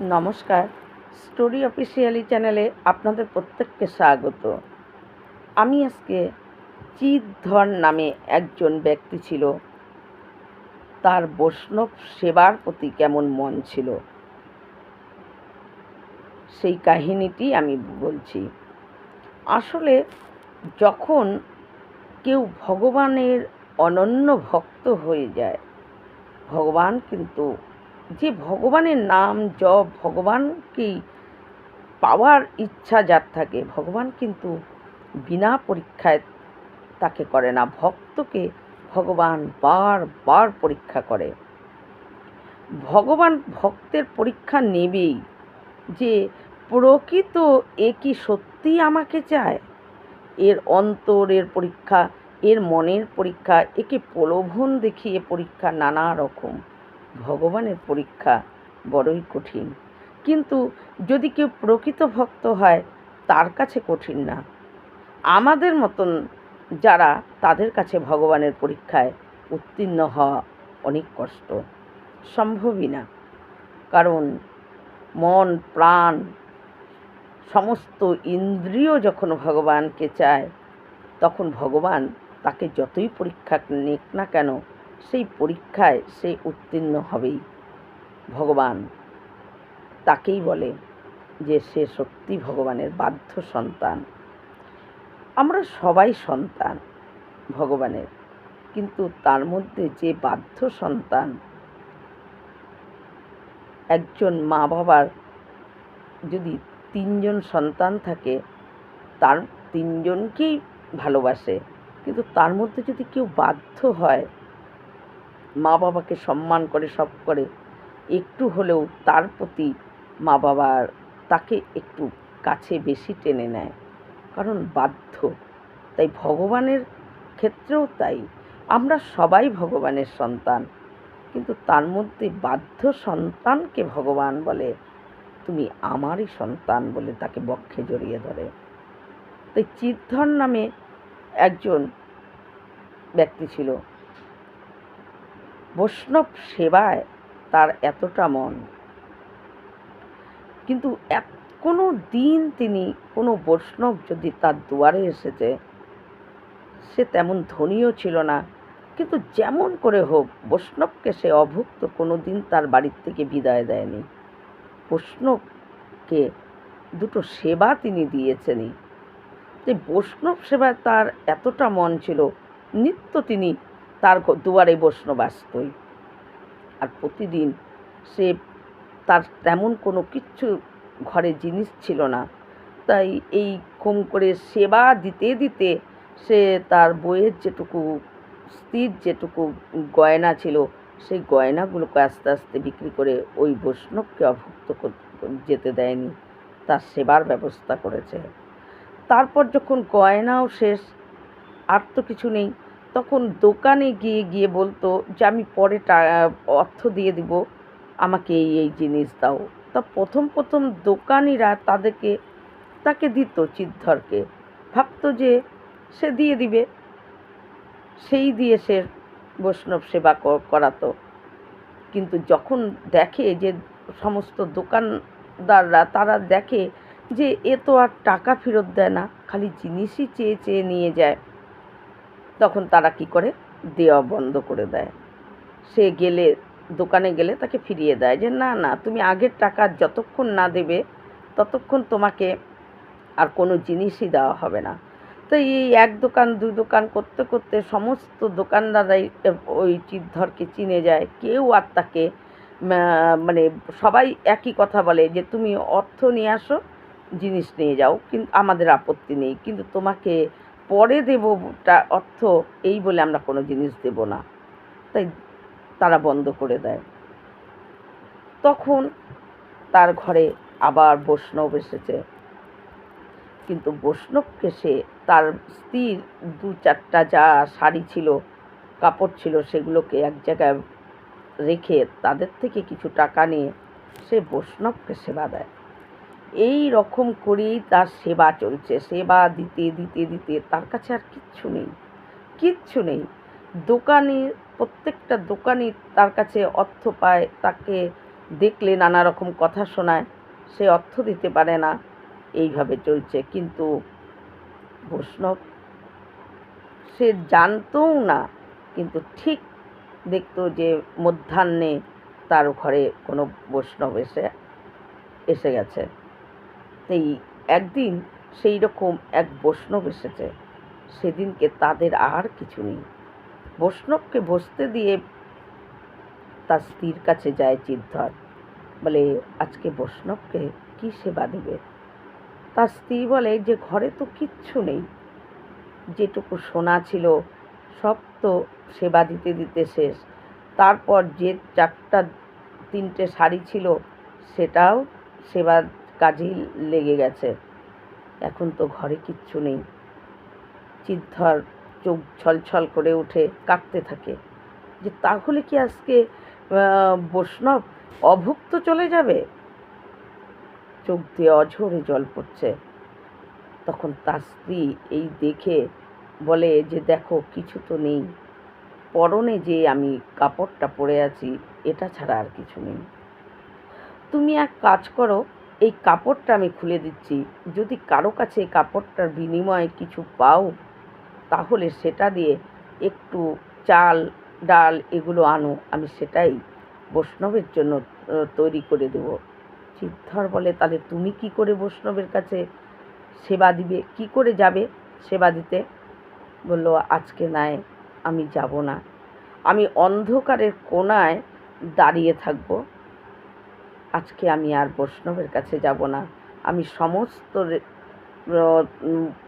নমস্কার। Story officially চ্যানেলে আপনাদের প্রত্যেককে স্বাগত। আমি আজকে চিৎধর নামে একজন ব্যক্তি ছিল। তার বৈষ্ণব সেবার প্রতি কেমন মন ছিল? সেই কাহিনীটি আমি বলছি। আসলে যখন কেউ ভগবানের অনন্য ভক্ত হয়ে যায়, ভগবান কিন্তু যে ভগবানের নাম জপ ভগবানকেই পাওয়ার ইচ্ছা যার থাকে, ভগবান কিন্তু বিনা পরীক্ষায় তাকে করে না। ভক্তকে ভগবান বার বার পরীক্ষা করে। ভগবান ভক্তের পরীক্ষা নেবেই যে প্রকৃত এ কি সত্যি আমাকে চায়? এর অন্তরের পরীক্ষা, এর মনের পরীক্ষা, একে প্রলোভন দেখিয়ে পরীক্ষা নানা রকম। ভগবানের পরীক্ষা বড়ই কঠিন। কিন্তু যদি কেউ প্রকৃত ভক্ত হয়, তার কাছে কঠিন না। আমাদের মতন যারা, তাদের কাছে ভগবানের পরীক্ষায় উত্তীর্ণ হওয়া অনেক কষ্ট। সম্ভবই না। কারণ মন, প্রাণ, সমস্ত ইন্দ্রিয় যখন ভগবানকে চায়, তখন ভগবান তাকে যতই পরীক্ষা নিক না কেন সেই পরীক্ষায় সে উত্তীর্ণ হবেই। ভগবান তাকেই বলে যে সে সত্যি ভগবানের বাধ্য সন্তান। আমরা সবাই সন্তান ভগবানের, কিন্তু তার মধ্যে যে বাধ্য সন্তান একজন মা বাবার যদি তিনজন সন্তান থাকে, তার তিনজনকেই ভালোবাসে, কিন্তু তার মধ্যে যদি কেউ বাধ্য হয় মা বাবাকে সম্মান করে, সব করে, একটু হলেও তার প্রতি মা বাবার তাকে একটু কাছে বেশি টেনে নেয়। কারণ বাধ্য। তাই ভগবানের ক্ষেত্রেও তাই। আমরা সবাই ভগবানের সন্তান। কিন্তু তার মধ্যে বাধ্য সন্তানকে ভগবান বলে, তুমি আমারই সন্তান বলে তাকে বক্ষে জড়িয়ে ধরে। তাই চিদ্ধর নামে একজন ব্যক্তি ছিল। বৈষ্ণব সেবায় তার এতটা মন। কিন্তু এক, কোনো দিন তিনি কোনো বৈষ্ণব যদি তার দুয়ারে এসেছে, সে তেমন ধনীও ছিল না। কিন্তু যেমন করে হোক, বৈষ্ণবকে সে অভুক্ত কোনো দিন তার বাড়ির থেকে বিদায় দেয়নি। বৈষ্ণবকে দুটো সেবা তিনি দিয়েছেনই। যে বৈষ্ণব সেবায় তার এতটা মন ছিল, নিত্য তিনি তার দুয়ারে বৈষ্ণব আর প্রতিদিন সে তার তেমন কোনো কিচ্ছু ঘরে জিনিস ছিল না। তাই এই কম করে সেবা দিতে দিতে সে তার বইয়ের যেটুকু, স্ত্রীর যেটুকু গয়না ছিল, সেই গয়নাগুলোকে আস্তে আস্তে বিক্রি করে ওই বৈষ্ণবকে অভুক্ত যেতে দেয়নি। তার সেবার ব্যবস্থা করেছে। তারপর যখন গয়নাও শেষ, আর তো কিছু নেই তখন দোকানে গিয়ে গিয়ে বলতো যে, আমি পরে অর্থ দিয়ে দিব, আমাকে এই এই জিনিস দাও। তা প্রথম প্রথম দোকানিরা তাদেরকে, তাকে দিত চিদ্ধরকে ভাবতো যে, সে দিয়ে দিবে। সেই দিয়ে সে বৈষ্ণব সেবা করাতো। কিন্তু যখন দেখে যে, সমস্ত দোকানদাররা, তারা দেখে যে, এ তো আর টাকা ফেরত দেয় না, খালি জিনিসই চেয়ে চেয়ে নিয়ে যায়। তখন তারা কি করে? দেওয়া বন্ধ করে দেয়। সে গেলে, দোকানে গেলে তাকে ফিরিয়ে দেয় যে, না না, তুমি আগের টাকা যতক্ষণ না দেবে, ততক্ষণ তোমাকে আর কোনো জিনিসই দেওয়া হবে না। তো এই এক দোকান, দুই দোকান করতে করতে সমস্ত দোকানদারাই ওই চিদ্ধরকে চিনে যায়। কেউ আর তাকে মানে সবাই একই কথা বলে যে, তুমি অর্থ নিয়ে আসো, জিনিস নিয়ে যাও, কিন্তু আমাদের আপত্তি নেই, কিন্তু তোমাকে পরে দেব টা অর্থ এই বলে আমরা কোনো জিনিস দেব না। তাই তারা বন্ধ করে দেয়। তখন তার ঘরে আবার বৈষ্ণব এসেছে। কিন্তু বৈষ্ণবকে সে তার স্ত্রীর দু চারটা যা শাড়ি ছিল, কাপড় ছিল, সেগুলোকে এক জায়গায় রেখে তাদের থেকে কিছু টাকা নিয়ে সে বৈষ্ণবকে সেবা দেয়। এই রকম করেই তার সেবা চলছে, সেবা দিতে দিতে দিতে তার কাছে আর কিচ্ছু নেই কিচ্ছু নেই। দোকানি, প্রত্যেকটা দোকানি তার কাছে অর্থ পায়, তাকে দেখলে নানা রকম কথা শোনায়, সে অর্থ দিতে পারে না, এইভাবে চলছে। কিন্তু বৈষ্ণব, সে জানতও না, কিন্তু ঠিক দেখতো যে মধ্যাহ্নে তার ঘরে কোনো বৈষ্ণব এসে এসে গেছে। এই একদিন সেই রকম এক বৈষ্ণব এসেছে। সেদিনকে তাদের আর কিছু নেই। বৈষ্ণবকে বসতে দিয়ে তার স্ত্রীর কাছে যায় চিদ্ধর বলে, আজকে বৈষ্ণবকে কি সেবা দেবে? তার স্ত্রী বলে, যে ঘরে তো কিচ্ছু নেই। যেটুকু সোনা ছিল, সব তো সেবা দিতে দিতে শেষ। তারপর যে চারটা, তিনটে শাড়ি ছিল, সেটাও সেবার কাজেই লেগে গেছে। এখন তো ঘরে কিচ্ছু নেই। চিদ্ধর চোখ ছলছল করে উঠে কাঁদতে থাকে। যে তাহলে কি আজকে বৈষ্ণব অভুক্ত চলে যাবে? চোখ দিয়ে অঝরে জল পড়ছে। তখন তার স্ত্রী এই দেখে বলে যে, দেখো, কিছু তো নেই। পরনে যে আমি কাপড়টা পরে আছি, এটা ছাড়া আর কিছু নেই। তুমি এক কাজ করো এই কাপড়টা আমি খুলে দিচ্ছি। যদি কারও কাছে এই কাপড়টার বিনিময়ে কিছু পাও, তাহলে সেটা দিয়ে একটু চাল, ডাল এগুলো আনো। আমি সেটাই বৈষ্ণবের জন্য তৈরি করে দেব। সিদ্ধর বলে, তাহলে তুমি কি করে বৈষ্ণবের কাছে সেবা দিবে? কি করে যাবে সেবা দিতে? বলল, আজকে নাই, আমি যাব না। আমি অন্ধকারের কোনায় দাঁড়িয়ে থাকব। আজকে আমি আর বৈষ্ণবের কাছে যাব না। আমি সমস্ত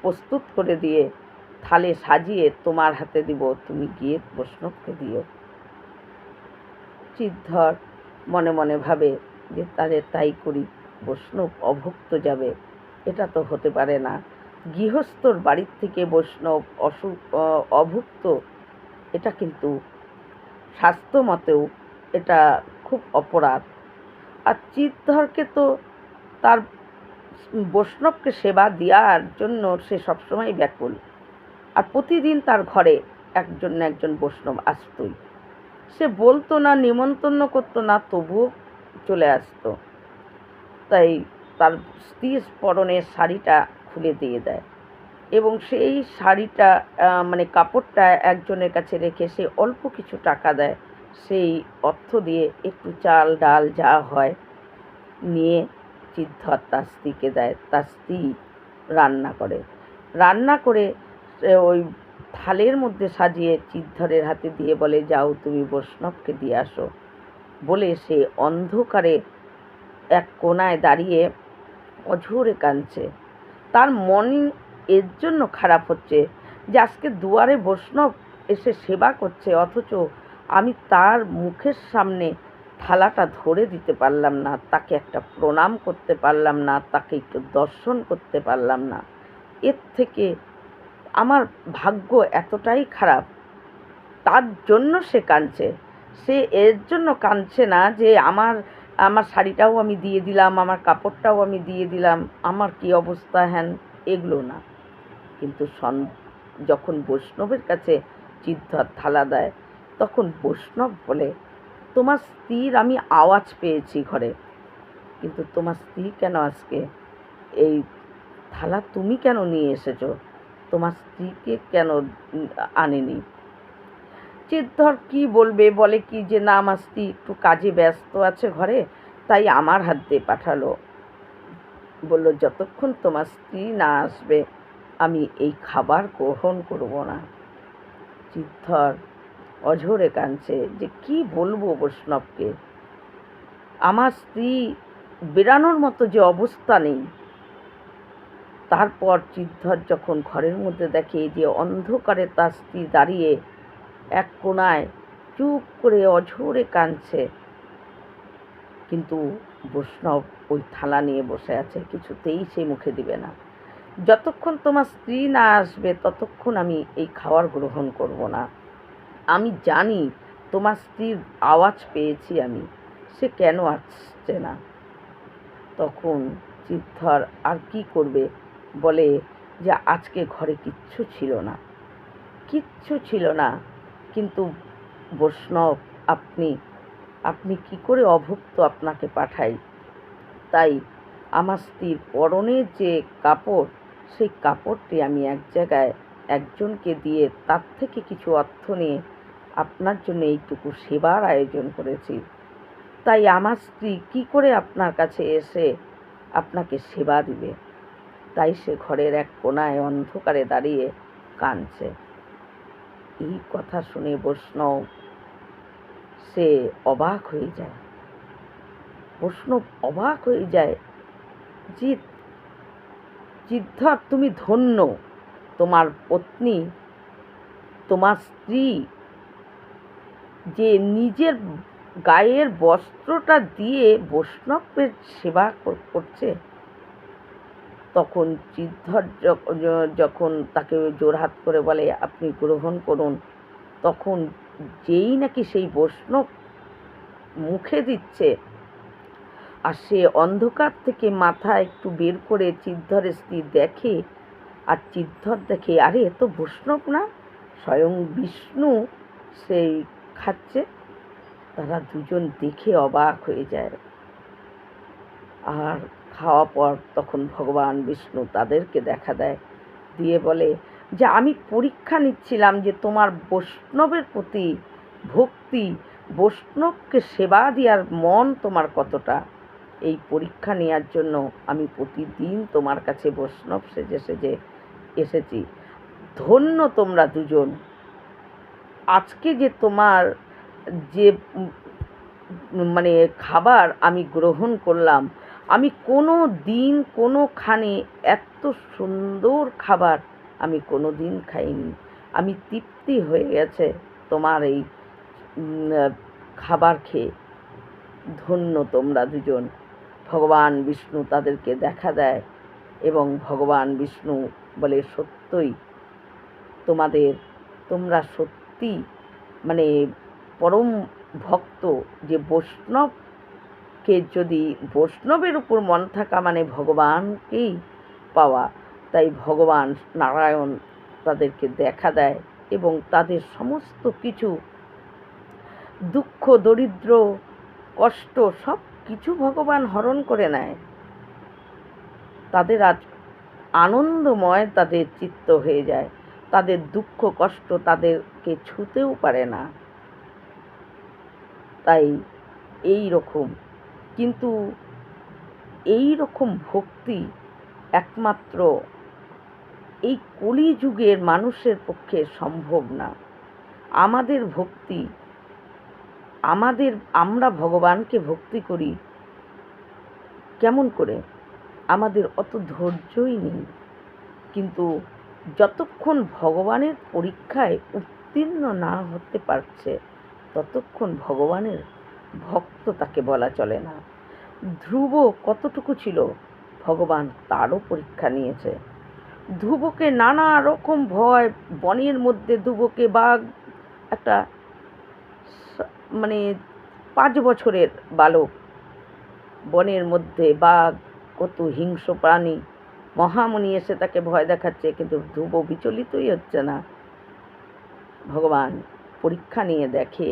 প্রস্তুত করে দিয়ে থালে সাজিয়ে তোমার হাতে দিব। তুমি গিয়ে বৈষ্ণবকে দিও। চিদ্ধর মনে মনে ভাবে যে তাহলে তাই করি, বৈষ্ণব অভুক্ত যাবে। এটা তো হতে পারে না। গৃহস্থর বাড়ির থেকে বৈষ্ণব অসু অভুক্ত, এটা কিন্তু স্বাস্থ্য মতেও এটা খুব অপরাধ। আর চিত্তধরকে তো তার বৈষ্ণবকে সেবা দেওয়ার জন্য সে সবসময় ব্যাকুল। আর প্রতিদিন তার ঘরে একজন না একজন বৈষ্ণব আসতই। সে বলতো না, নিমন্ত্রণ করতো না, তবুও চলে আসতো। তাই তার স্ত্রীর পরনের শাড়িটা খুলে দিয়ে দেয় এবং সেই শাড়িটা মানে কাপড়টা একজনের কাছে রেখে সে অল্প কিছু টাকা দেয়। সেই অর্থ দিয়ে একটু চাল, ডাল যা হয় নিয়ে চিদ্ধর তার স্ত্রীকে দেয়। তার স্ত্রী রান্না করে। রান্না করে ওই থালের মধ্যে সাজিয়ে চিদ্ধরের হাতে দিয়ে বলে, যাও তুমি বৈষ্ণবকে দিয়ে আসো। বলে সে অন্ধকারে এক কোনায় দাঁড়িয়ে অঝোরে কাঁদছে। তার মন এর জন্য খারাপ হচ্ছে যে আজকে দুয়ারে বৈষ্ণব এসে সেবা করছে, অথচ আমি তার মুখের সামনে থালাটা ধরে দিতে পারলাম না, তাকে একটা প্রণাম করতে পারলাম না, তাকে একটু দর্শন করতে পারলাম না। এর থেকে আমার ভাগ্য এতটাই খারাপ, তার জন্য সে কাঁদছে। সে এর জন্য কাঁদছে না যে আমার আমার শাড়িটাও আমি দিয়ে দিলাম, আমার কাপড়টাও আমি দিয়ে দিলাম, আমার কি অবস্থা হ্যান, এগুলো না। কিন্তু সন, যখন বৈষ্ণবের কাছে চিদ্ধার থালা দেয় তখন বৈষ্ণব বলে, তোমার স্ত্রীর আমি আওয়াজ পেয়েছি ঘরে। কিন্তু তোমার স্ত্রী কেন আজকে? এই থালা তুমি কেন নিয়ে এসেছ? তোমার স্ত্রীকে কেন আনেনি? চিদ্ধর কি বলবে? বলে কি যে, না, আমার স্ত্রী একটু কাজে ব্যস্ত আছে ঘরে, তাই আমার হাত দিয়ে পাঠালো। বলল, যতক্ষণ তোমার স্ত্রী না আসবে, আমি এই খাবার গ্রহণ করব না। চিদ্ধর অঝরে কাঁদছে যে কি বলব বৈষ্ণবকে? আমার স্ত্রী বেরানোর মতো যে অবস্থা নেই। তারপর চিদ্ধর যখন ঘরের মধ্যে দেখে যে অন্ধকারে তার স্ত্রী দাঁড়িয়ে এক কোনায় চুপ করে অঝরে কাঁদছে। কিন্তু বৈষ্ণব ওই থালা নিয়ে বসে আছে, কিছুতেই সে মুখে দিবে না। যতক্ষণ তোমার স্ত্রী না আসবে, ততক্ষণ আমি এই খাবার গ্রহণ করব না। আমি জানি তোমার স্ত্রীর আওয়াজ পেয়েছি আমি, সে কেন আসছে না? তখন চিত্থর আর কি করবে বলে যে আজকে ঘরে কিচ্ছু ছিল না। কিচ্ছু ছিল না, কিন্তু বৈষ্ণব আপনি আপনি কি করে অভুক্ত আপনাকে পাঠাই? তাই আমার স্ত্রীর পরনে যে কাপড়, সেই কাপড়টি আমি এক জায়গায় একজনকে দিয়ে তার থেকে কিছু অর্থ নিয়ে আপনার জন্য এইটুকু সেবার আয়োজন করেছি। তাই আমার স্ত্রী কি করে আপনার কাছে এসে আপনাকে সেবা দিবে? তাই সে ঘরের এক কোনায় অন্ধকারে দাঁড়িয়ে কাঁদছে। এই কথা শুনে বৈষ্ণব, সে অবাক হয়ে যায়। বৈষ্ণব অবাক হয়ে যায় যে জিদ্ধর তুমি ধন্য। তোমার পত্নী, তোমার স্ত্রী যে নিজের গায়ের বস্ত্রটা দিয়ে বৈষ্ণবের সেবা করছে, তখন চিদ্ধর যখন তাকে জোরহাত করে বলে, আপনি গ্রহণ করুন। তখন যেই নাকি সেই বৈষ্ণব মুখে দিচ্ছে, আর সে অন্ধকার থেকে মাথা একটু বের করে চিদ্ধরের স্ত্রী দেখে, আর চিদ্ধর দেখে, আরে, এ তো বৈষ্ণব না? স্বয়ং বিষ্ণু সেই খাচ্ছে, তারা দুজন দেখে অবাক হয়ে যায়। আর খাওয়া পর তখন ভগবান বিষ্ণু তাদেরকে দেখা দেয়, দিয়ে বলে, যে আমি পরীক্ষা নিচ্ছিলাম যে তোমার বৈষ্ণবের প্রতি ভক্তি, বৈষ্ণবকে সেবা দেওয়ার মন তোমার কতটা? এই পরীক্ষা নেওয়ার জন্য আমি প্রতিদিন তোমার কাছে বৈষ্ণব সেজে সেজে এসেছি। ধন্য তোমরা দুজন। আজকে যে তোমার যে মানে খাবার আমি গ্রহণ করলাম, আমি কোনো দিন কোনোখানে এত সুন্দর খাবার আমি কোনো দিন খাইনি। আমি তৃপ্তি হয়ে গেছে তোমার এই খাবার খেয়ে। ধন্য তোমরা দুজন। ভগবান বিষ্ণু তাদেরকে দেখা দেয় এবং ভগবান বিষ্ণু বলে সত্যই তোমাদের, তোমরা সত্যি মানে পরম ভক্ত যে বৈষ্ণবকে যদি বৈষ্ণবের উপর মন থাকা মানে ভগবানকেই পাওয়া, তাই ভগবান নারায়ণ তাদেরকে দেখা দেয় এবং তাদের সমস্ত কিছু, দুঃখ, দরিদ্র, কষ্ট সব কিছু ভগবান হরণ করে নেয়। তাদের আজ আনন্দময় তাদের চিত্ত হয়ে যায়। তাদের দুঃখ কষ্ট তাদেরকে ছুতেও পারে না। তাই এই রকম। কিন্তু এই রকম ভক্তি একমাত্র এই কলিযুগের মানুষের পক্ষে সম্ভব না। আমাদের ভক্তি, আমাদের, আমরা ভগবানকে ভক্তি করি কেমন করে? আমাদের অত ধৈর্যই নেই। কিন্তু যতক্ষণ ভগবানের পরীক্ষায় উত্তীর্ণ না হতে পারছে, ততক্ষণ ভগবানের ভক্ত তাকে বলা চলে না। ধ্রুব কতটুকু ছিল, ভগবান তারও পরীক্ষা নিয়েছে। ধ্রুবকে নানা রকম ভয়, বনের মধ্যে ধ্রুবকে বাঘ, একটা মানে পাঁচ বছরের বালক। বনের মধ্যে বাঘ, কত হিংস্র প্রাণী। মহামুনি এসে তাকে ভয় দেখাচ্ছে, কিন্তু ধ্রুব বিচলিতই হচ্ছে না। ভগবান পরীক্ষা নিয়ে দেখে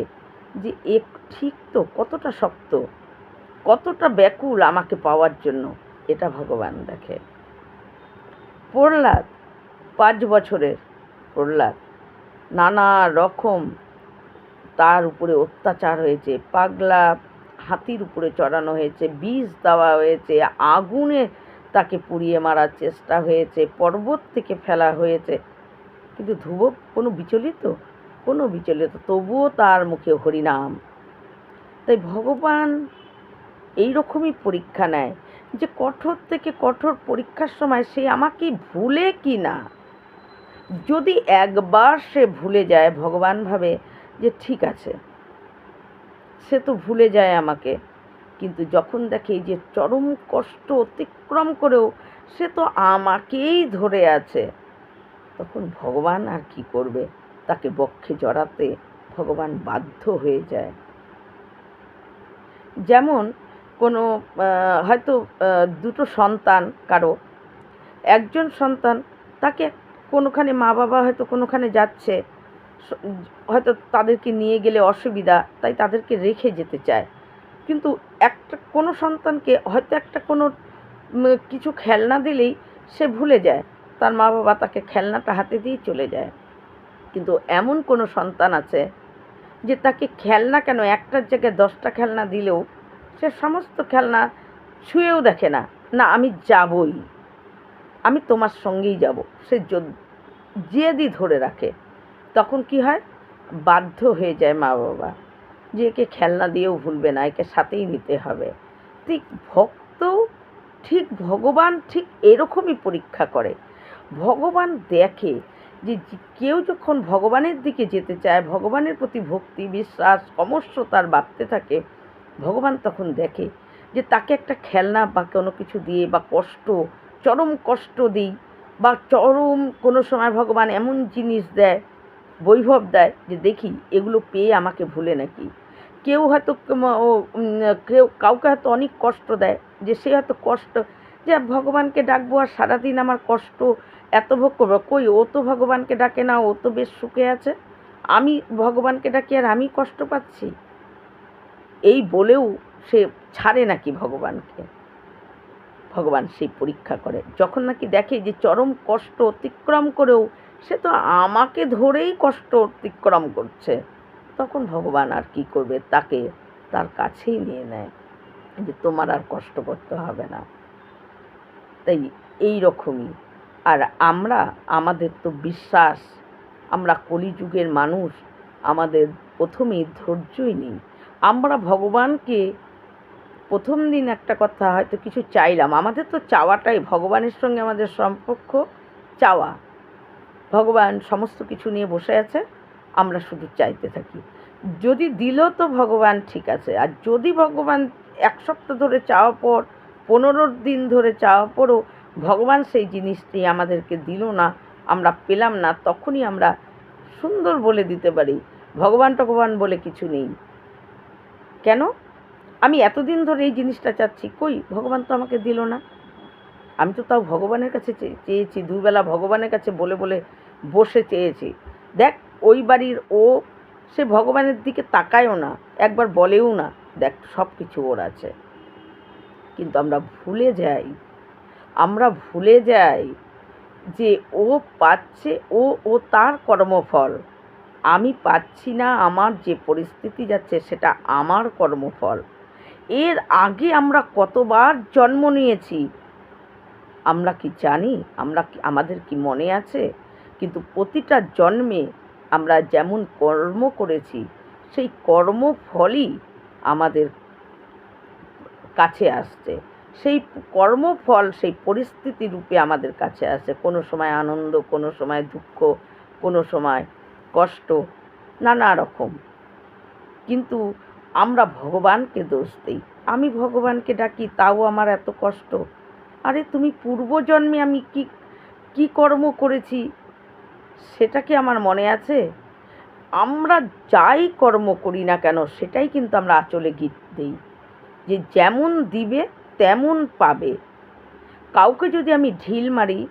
যে এক ঠিক তো কতটা শক্ত, কতটা ব্যাকুল আমাকে পাওয়ার জন্য, এটা ভগবান দেখে। প্রহ্লাদ, পাঁচ বছরের প্রহ্লাদ, নানা রকম তার উপরে অত্যাচার হয়েছে, পাগলা হাতির উপরে চড়ানো হয়েছে বিষ দেওয়া হয়েছে, আগুনে তাকে পুড়িয়ে মারার চেষ্টা হয়েছে, পর্বত থেকে ফেলা হয়েছে। কিন্তু ধ্রুব কোনো বিচলিত? কোনো বিচলিত, তবুও তার মুখে হরিনাম। তাই ভগবান এই রকমই পরীক্ষা নেয় যে কঠোর থেকে কঠোর পরীক্ষার সময় সে আমাকে ভুলে কি না? যদি একবার সে ভুলে যায়, ভগবান ভাবে যে ঠিক আছে, সে তো ভুলে যায় আমাকে। কিন্তু যখন দেখে যে চরম কষ্ট অতিক্রম করেও সে তো আমাকেই ধরে আছে, তখন ভগবান আর কি করবে? তাকে বক্ষে জড়াতে ভগবান বাধ্য হয়ে যায়। যেমন কোনো হয়তো দুটো সন্তান কারও, একজন সন্তান তাকে কোনোখানে মা বাবা হয়তো কোনোখানে যাচ্ছে হয়তো তাদেরকে নিয়ে গেলে অসুবিধা, তাই তাদেরকে রেখে যেতে চায়। কিন্তু একটা, কোনো সন্তানকে হয়তো একটা কোনো কিছু খেলনা দিলেই সে ভুলে যায়। তার মা বাবা তাকে খেলনাটা হাতে দিয়ে চলে যায়। কিন্তু এমন কোনো সন্তান আছে যে তাকে খেলনা কেন একটার জায়গায় দশটা খেলনা দিলেও সে সমস্ত খেলনা ছুঁয়েও দেখে না না, আমি যাবই। আমি তোমার সঙ্গেই যাব। সে জেদি ধরে রাখে। তখন কি হয়? বাধ্য হয়ে যায় মা বাবা যে একে খেলনা দিয়েও ভুলবে না, একে সাথেই নিতে হবে। ঠিক ভক্ত, ঠিক ভগবান ঠিক এরকমই পরীক্ষা করে। ভগবান দেখে যে কেউ যখন ভগবানের দিকে যেতে চায়, ভগবানের প্রতি ভক্তি, বিশ্বাস সমস্ত তার বাড়তে থাকে, ভগবান তখন দেখে যে তাকে একটা খেলনা বা কোনো কিছু দিয়ে বা কষ্ট, চরম কষ্ট দিই বা চরম কোনো সময় ভগবান এমন জিনিস দেয় বৈভব দেয় যে দেখি এগুলো পেয়ে আমাকে ভুলে নাকি। কেউ হয়তো কেউ, কাউকে হয়তো অনেক কষ্ট দেয় যে সে হয়তো কষ্ট, যে ভগবানকে ডাকবো আর সারাদিন আমার কষ্ট, এত ভোগ করব। কই, ও তো ভগবানকে ডাকে না, ও তো বেশ সুখে আছে। আমি ভগবানকে ডাকি আর আমি কষ্ট পাচ্ছি? এই বলেও সে ছাড়ে নাকি ভগবানকে? ভগবান সেই পরীক্ষা করে। যখন নাকি দেখে যে চরম কষ্ট অতিক্রম করেও সে তো আমাকে ধরেই কষ্ট অতিক্রম করছে। তখন ভগবান আর কি করবে? তাকে তার কাছেই নিয়ে নেয় যে, তোমার আর কষ্ট করতে হবে না। তাই এই রকমই। আর আমরা, আমাদের তো বিশ্বাস, আমরা কলিযুগের মানুষ, আমাদের প্রথমেই ধৈর্যই নেই। আমরা ভগবানকে প্রথম দিন একটা কথা হয়তো কিছু চাইলাম। আমাদের তো চাওয়াটাই ভগবানের সঙ্গে আমাদের সম্পর্ক, চাওয়া। ভগবান সমস্ত কিছু নিয়ে বসে আছে, আমরা শুধু চাইতে থাকি। যদি দিল তো ভগবান ঠিক আছে, আর যদি ভগবান এক সপ্তাহ ধরে চাওয়া পর, পনেরো দিন ধরে চাওয়া পরও ভগবান সেই জিনিসটি আমাদেরকে দিল না, আমরা পেলাম না, তখনই আমরা সুন্দর বলে দিতে পারি। ভগবান টগবান বলে কিছু নেই। কেন? আমি এতদিন ধরে এই জিনিসটা চাচ্ছি, কই ভগবান তো আমাকে দিল না। আমি তো তাও ভগবানের কাছে চেয়েছি, দুবেলা ভগবানের কাছে বলে বলে বসে চেয়েছি। দেখ, ওই বাড়ির ও, সে ভগবানের দিকে তাকায়ও না, একবার বলেও না, দেখ সব কিছু ওর আছে। কিন্তু আমরা ভুলে যাই, আমরা ভুলে যাই যে ও পাচ্ছে, ও ও তার কর্মফল। আমি পাচ্ছি না, আমার যে পরিস্থিতি যাচ্ছে, সেটা আমার কর্মফল। এর আগে আমরা কতবার জন্ম নিয়েছি? আমরা কি জানি? আমরা কি, আমাদের কি মনে আছে? কিন্তু প্রতিটা জন্মে আমরা যেমন কর্ম করেছি, সেই কর্মফলই আমাদের কাছে আসছে। সেই কর্মফল সেই পরিস্থিতি রূপে আমাদের কাছে আসে কোনো সময় আনন্দ, কোনো সময় দুঃখ, কোনো সময় কষ্ট, নানা রকম। কিন্তু আমরা ভগবানকে দোষ দিই। আমি ভগবানকে ডাকি, তাও আমার এত কষ্ট। আরে তুমি পূর্বজন্মে আমি কি কি কর্ম করেছি? সেটা কি আমার মনে আছে? আমরা যাই কর্ম করি না কেন, সেটাই কিন্তু আমরা আঁচলে গীত দিই। যে যেমন দিবে, তেমন পাবে। কাউকে যদি আমি ঢিল মারি,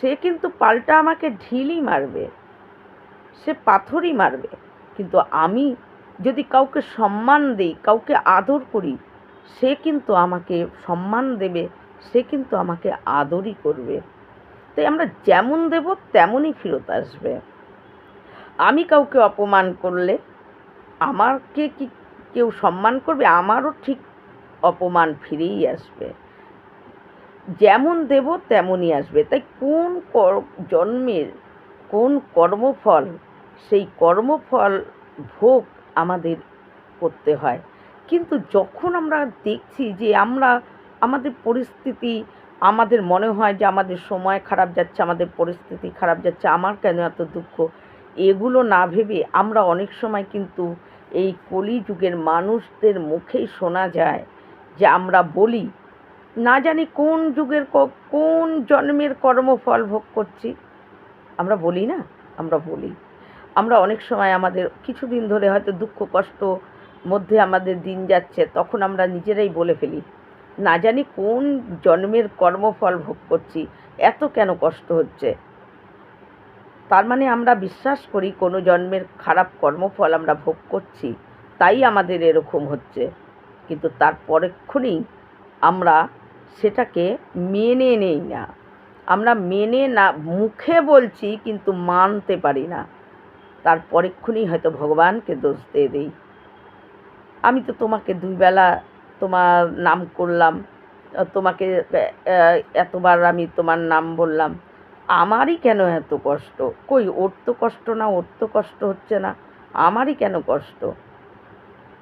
সে কিন্তু পাল্টা আমাকে ঢিলই মারবে। সে পাথরই মারবে। কিন্তু আমি যদি কাউকে সম্মান দিই, কাউকে আদর করি, সে কিন্তু আমাকে সম্মান দেবে, সে কিন্তু আমাকে আদরই করবে। তাই আমরা যেমন দেব, তেমনই ফেরত আসবে। আমি কাউকে অপমান করলে আমাকে কি কেউ সম্মান করবে? আমারও ঠিক অপমান ফিরেই আসবে। যেমন দেব, তেমনই আসবে। তাই কোন জন্মের কোন কর্মফল, সেই কর্মফল ভোগ আমাদের করতে হয়। কিন্তু যখন আমরা দেখছি যে আমরা, আমাদের পরিস্থিতি আমাদের মনে হয় যে আমাদের সময় খারাপ যাচ্ছে, আমাদের পরিস্থিতি খারাপ যাচ্ছে, আমার কেন এত দুঃখ? এগুলো না ভেবে আমরা অনেক সময় কিন্তু এই কলিযুগের মানুষদের মুখেই শোনা যায় যে আমরা বলি, না জানি কোন যুগের কোন জন্মের কর্মফল ভোগ করছি। আমরা বলি না, আমরা বলি। আমরা অনেক সময় আমাদের কিছুদিন ধরে হয়তো দুঃখ কষ্ট মধ্যে আমাদের দিন যাচ্ছে, তখন আমরা নিজেরাই বলে ফেলি। না জানি কোন জন্মের কর্মফল ভোগ করছি, এত কেন কষ্ট হচ্ছে? তার মানে আমরা বিশ্বাস করি কোনো জন্মের খারাপ কর্মফল আমরা ভোগ করছি, তাই আমাদের এরকম হচ্ছে। কিন্তু তার পরেক্ষণেই আমরা সেটাকে মেনে নেই না। আমরা মেনে না, মুখে বলছি কিন্তু মানতে পারি না। তার পরেক্ষণেই হয়তো ভগবানকে দোষ দিয়ে দিই। আমি তো তোমাকে দুই বেলা তোমার নাম করলাম, তোমাকে এতবার আমি তোমার নাম বললাম। আমারই কেন এত কষ্ট? কই, ওর তো কষ্ট না, ওর তো কষ্ট হচ্ছে না, আমারই কেন কষ্ট?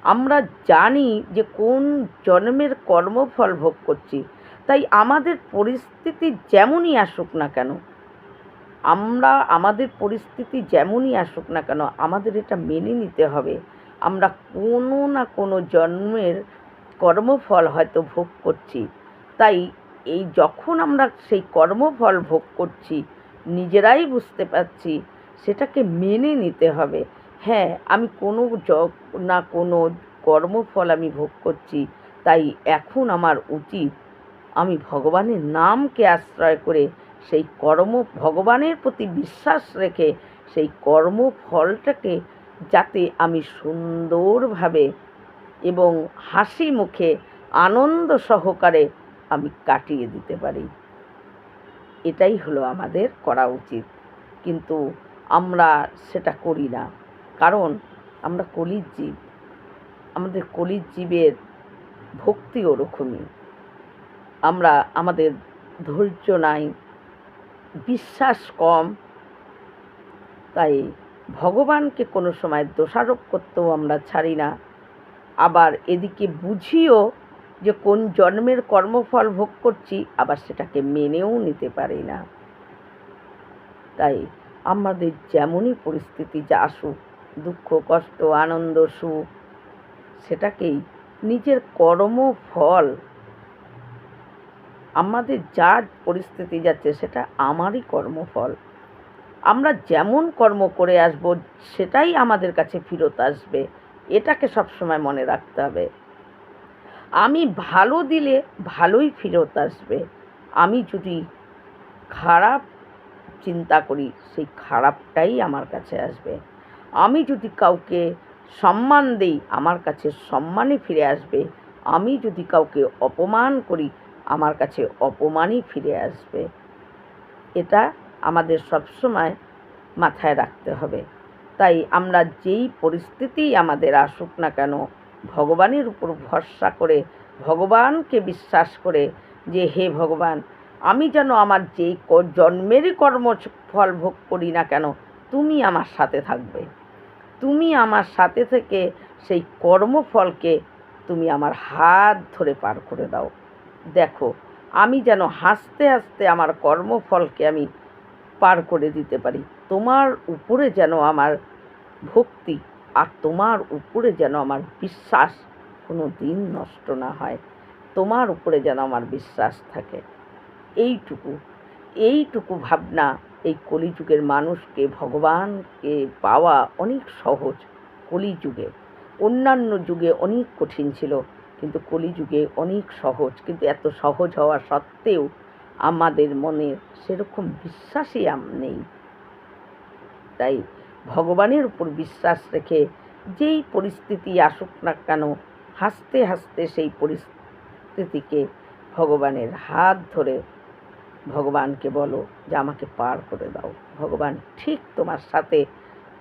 আমরা জানি যে কোন জন্মের কর্মফল ভোগ করছি, তাই আমাদের পরিস্থিতি যেমনই আসুক না কেন, আমরা, আমাদের পরিস্থিতি যেমনই আসুক না কেন, আমাদের এটা মেনে নিতে হবে। আমরা কোনো না কোনো জন্মের কর্মফল হয়তো ভোগ করছি। তাই এই যখন আমরা সেই কর্মফল ভোগ করছি, নিজেরাই বুঝতে পারছি সেটাকে মেনে নিতে হবে। হ্যাঁ আমি কোনো না কোনো কর্মফল আমি ভোগ করছি, তাই এখন আমার উচিত আমি ভগবানের নামকে আশ্রয় করে সেই কর্ম, ভগবানের প্রতি বিশ্বাস রেখে সেই কর্মফলটাকে যাতে আমি সুন্দরভাবে এবং হাসি মুখে আনন্দ সহকারে আমি কাটিয়ে দিতে পারি। এটাই হলো আমাদের করা উচিত। কিন্তু আমরা সেটা করি না। কারণ আমরা কলির জীব আমাদের কলির জীবের ভক্তি ওরকমই। আমরা আমাদের ধৈর্য নাই, বিশ্বাস কম। তাই ভগবানকে কোনো সময় দোষারোপ করতেও আমরা ছাড়ি না। আবার এদিকে বুঝিও যে কোন জন্মের কর্মফল ভোগ করছি, আবার সেটাকে মেনেও নিতে পারি না। তাই আমাদের যেমনই পরিস্থিতি যা আসুক, দুঃখ, কষ্ট, আনন্দ, সুখ, সেটাকেই নিজের কর্মফল, আমাদের যা পরিস্থিতি যাচ্ছে সেটা আমারই কর্মফল। আমরা যেমন কর্ম করে আসব, সেটাই আমাদের কাছে ফেরত আসবে। এটাকে সবসময় মনে রাখতে হবে। আমি ভালো দিলে ভালোই ফেরত আসবে। আমি যদি খারাপ চিন্তা করি, সেই খারাপটাই আমার কাছে আসবে। আমি যদি কাউকে সম্মান দিই, আমার কাছে সম্মানই ফিরে আসবে। আমি যদি কাউকে অপমান করি, আমার কাছে অপমানই ফিরে আসবে। এটা আমাদের সবসময় মাথায় রাখতে হবে। তাই আমরা যেই পরিস্থিতিই আমাদের আসুক না কেন, ভগবানের উপর ভরসা করে, ভগবানকে বিশ্বাস করে যে, হে ভগবান, আমি যেন আমার যেই জন্মেরই কর্ম ফল ভোগ করি না কেন, তুমি আমার সাথে থাকবে। তুমি আমার সাথে থেকে সেই কর্মফলকে তুমি আমার হাত ধরে পার করে দাও। দেখো, আমি যেন হাসতে হাসতে আমার কর্মফলকে আমি পার করে দিতে পারি। তোমার উপরে যেন আমার ভক্তি আর তোমার উপরে যেন আমার বিশ্বাস কোনো দিন নষ্ট না হয়, তোমার উপরে যেন আমার বিশ্বাস থাকে। এইটুকু এইটুকু ভাবনা এই কলিযুগের মানুষকে, ভগবানকে পাওয়া অনেক সহজ কলিযুগে। অন্যান্য যুগে অনেক কঠিন ছিল, কিন্তু কলিযুগে অনেক সহজ, কিন্তু এত সহজ হওয়া সত্ত্বেও আমাদের মনে সেরকম বিশ্বাসই আম নেই। তাই ভগবানের উপর বিশ্বাস রেখে যেই পরিস্থিতি আসুক না কেন, হাসতে হাসতে সেই পরিস্থিতিকে ভগবানের হাত ধরে ভগবানকে বলো যে আমাকে পার করে দাও। ভগবান ঠিক তোমার সাথে,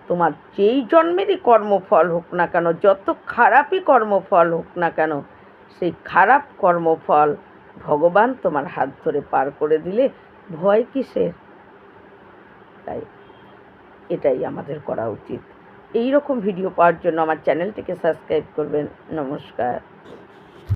তোমার যেই জন্মেরই কর্মফল হোক না কেন, যত খারাপই কর্মফল হোক না কেন, সেই খারাপ কর্মফল ভগবান তোমার হাত ধরে পার করে দিলে ভয় কিসের? তাই এটাই আমাদের করা উচিত। এই রকম ভিডিও পাওয়ার জন্য আমার চ্যানেলটিকে সাবস্ক্রাইব করবেন। নমস্কার।